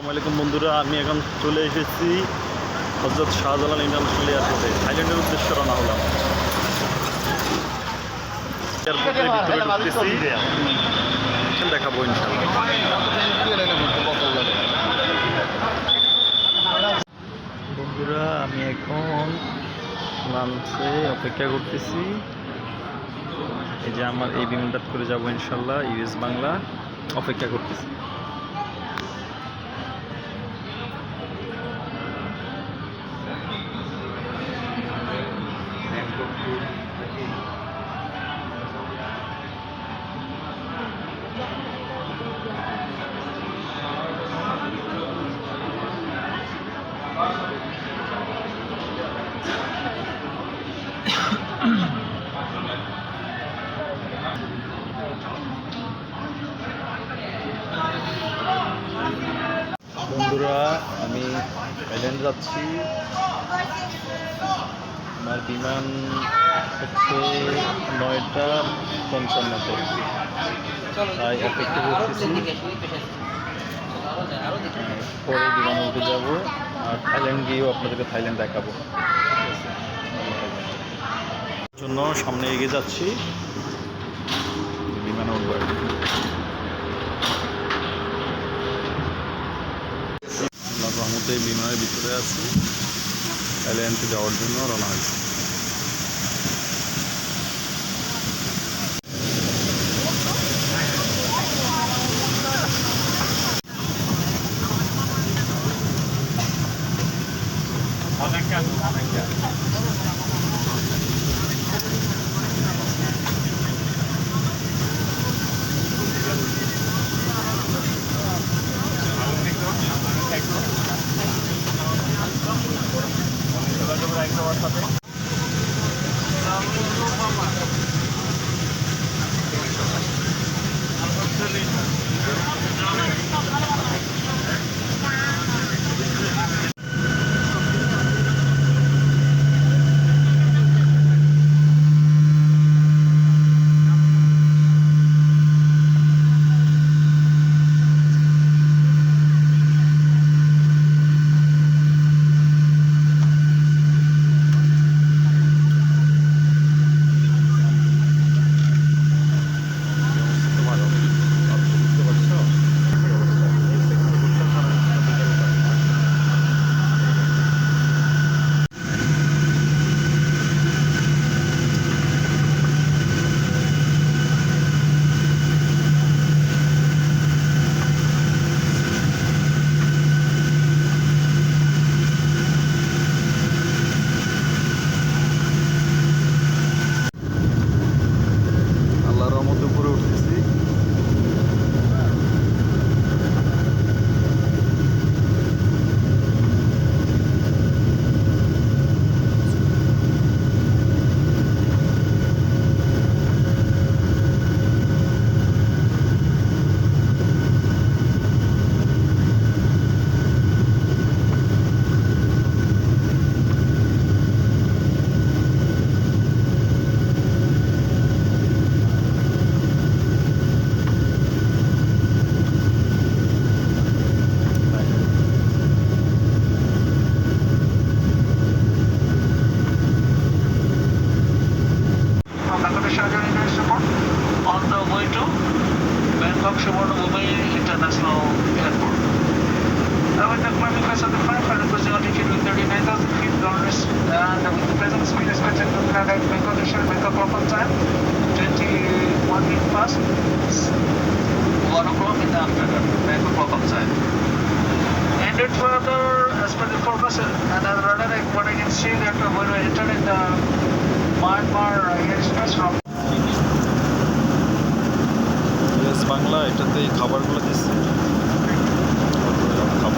আসসালামাইকুম বন্ধুরা, আমি এখন চলে এসেছি হজরত শাহজালাল ইন্টারন্যাশনাল এয়ারপোর্টে থাইল্যান্ডের উদ্দেশ্যে রওনা হলাম। দেখাবো বন্ধুরা, আমি এখন লাঞ্চে অপেক্ষা করতেছি। এই যে আমার এই বিমানটা করে যাব ইনশাল্লাহ ইউএস বাংলা, অপেক্ষা করতেছি। যাচ্ছি। আমার বিমান হচ্ছে নয়টা পঞ্চান্নতে। তাই অপেক্ষা করতেছি। পরে বিমান উঠে যাব। আর থাইল্যান্ড গিয়েও আপনাদেরকে থাইল্যান্ড দেখাবো। জন্য সামনে এগিয়ে যাচ্ছি। বিমান উঠবো আর কি। আল্লাহ রহমতে বিমানের ভিতরে আছি। থাইল্যান্ডে যাওয়ার জন্য রওনা হয়েছি। Airlines Airport on the way to Bangkok Suvarnabhumi International Airport. Now with the climbing pace of the flight, we're cruising altitude with 39,000 feet, dollars, and with the present speed expected to land at Bangkok এটাতে এই খাবারগুলো দিচ্ছে খাব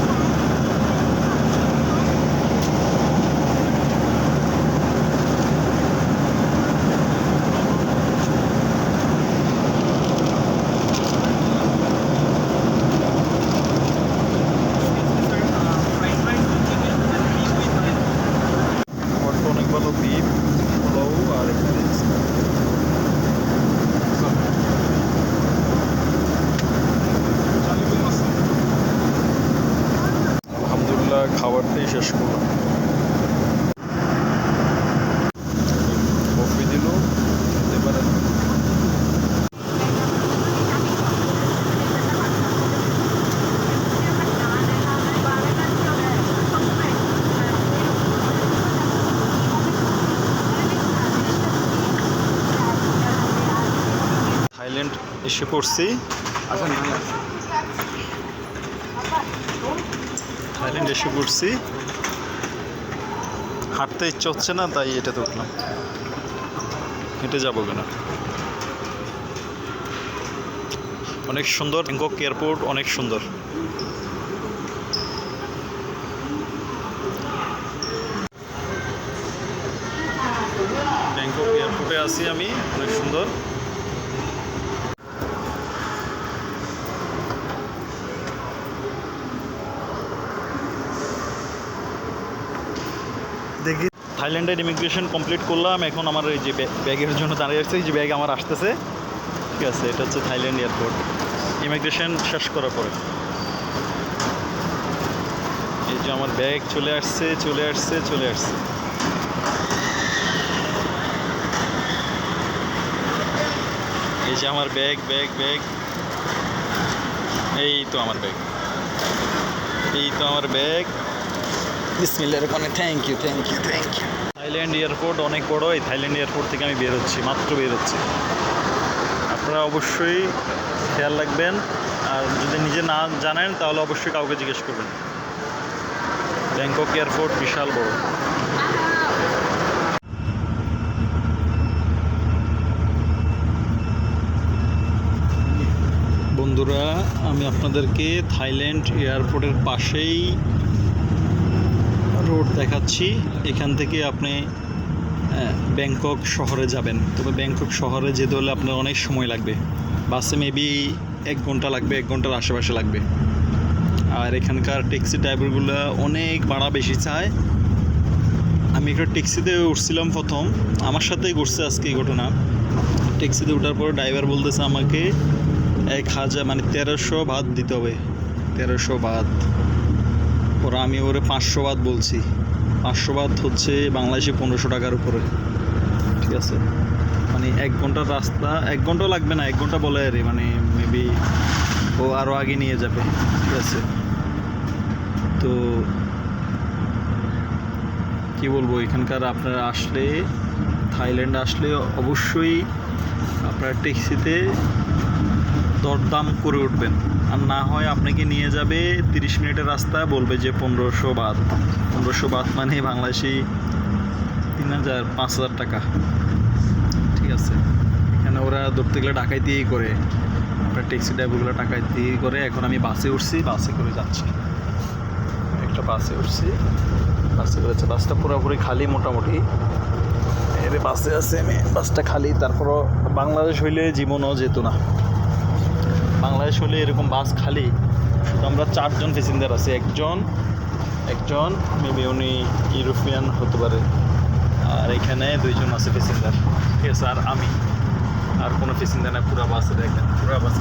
খাবারটা অনেক ভালো beef pulao আর এখানে খাবারটাই শেষ করলাম কফি দিল এবারে থাইল্যান্ড এসে পড়ছি। থাইল্যান্ড এসে পড়ছি। হাঁটতে ইচ্ছে হচ্ছে না তাই এটা উঠলাম। হেঁটে যাব কিনা? অনেক সুন্দর ব্যাংকক এয়ারপোর্ট অনেক সুন্দর। ব্যাংকক এয়ারপোর্টে আছি আমি অনেক সুন্দর। দেখি। থাইল্যান্ডের ইমিগ্রেশন কমপ্লিট করলাম, এখন আমার এই যে ব্যাগ- ব্যাগের জন্য দাঁড়িয়ে আছে এই যে ব্যাগ আমার আসতেছে। ঠিক আছে, এটা হচ্ছে থাইল্যান্ড এয়ারপোর্ট ইমিগ্রেশন শেষ করার পরে। এই যে আমার ব্যাগ চলে আসছে চলে আসছে চলে আসছে। এই যে আমার ব্যাগ ব্যাগ ব্যাগ। এই তো আমার ব্যাগ। এই তো আমার ব্যাগ। বিসমিল্লার ওখানে thank you thank you thank you Thailand airport অনেক বড়, এই থাইল্যান্ড এয়ারপোর্ট থেকে আমি বের হচ্ছি, মাত্র বের হচ্ছি। আপনারা অবশ্যই খেয়াল রাখবেন, আর যদি নিজে না জানেন, তাহলে অবশ্যই কাউকে জিজ্ঞেস করবেন। ব্যাংকক এয়ারপোর্ট বিশাল বড়। বন্ধুরা, আমি আপনাদেরকে থাইল্যান্ড এয়ারপোর্টের পাশেই রোড দেখাচ্ছি। এখান থেকে আপনি ব্যাংকক শহরে যাবেন। তবে ব্যাংকক শহরে যেতে হলে আপনার অনেক সময় লাগবে। বাসে মেবি এক ঘণ্টা লাগবে, এক ঘণ্টার আশেপাশে লাগবে। আর এখানকার ট্যাক্সি ড্রাইভারগুলো অনেক ভাড়া বেশি চায়। আমি একটা ট্যাক্সিতে উঠছিলাম প্রথম। আমার সাথেই ঘটছে আজকে এই ঘটনা। ট্যাক্সিতে ওঠার পর ড্রাইভার বলতেছে আমাকে, এক হাজার মানে তেরোশো ভাত দিতে হবে। তেরোশো ভাত ওরা আমি ওরে পাঁচশো বাদ বলছি। পাঁচশো বাদ হচ্ছে বাংলাদেশে পনেরোশো টাকার উপরে। ঠিক আছে? মানে এক ঘণ্টার রাস্তা, এক ঘণ্টা লাগবে না, এক ঘণ্টা বলে আরে মানে মেবি ও আরও আগে নিয়ে যাবে। ঠিক আছে? তো কি বলব, এখানকার আপনারা আসলে, থাইল্যান্ড আসলে অবশ্যই আপনারা ট্যাক্সিতে দরদাম করে উঠবেন। আর না হয় আপনাকে নিয়ে যাবে তিরিশ মিনিটের রাস্তা বলবে যে পনেরোশো বাদ। পনেরোশো বাদ মানে বাংলাদেশি তিন হাজার, পাঁচ হাজার টাকা। ঠিক আছে। এখানে ওরা ধরতে গেলে ডাকাইতেই করে। আপনার ট্যাক্সি ড্রাইভারগুলো ডাকাইতেই করে। এখন আমি বাসে উঠছি, বাসে করে যাচ্ছি। একটা বাসে উঠছি। বাসে করে যাচ্ছে। বাসটা পুরোপুরি খালি মোটামুটি। এর বাসে আছে আমি। বাসটা খালি, তারপরও বাংলাদেশ হইলে জীবনও যেত না। বাংলাদেশ হলে এরকম বাস খালি। তো আমরা চারজন প্যাসেঞ্জার আছি, একজন একজন মেবি উনি ইউরোপিয়ান হতে পারে। আর এখানে দুইজন আছে প্যাসেঞ্জার ঠিক আছে, আর আমি। আর কোনো প্যাসেঞ্জার না পুরো বাসে দেখেন, পুরা বাস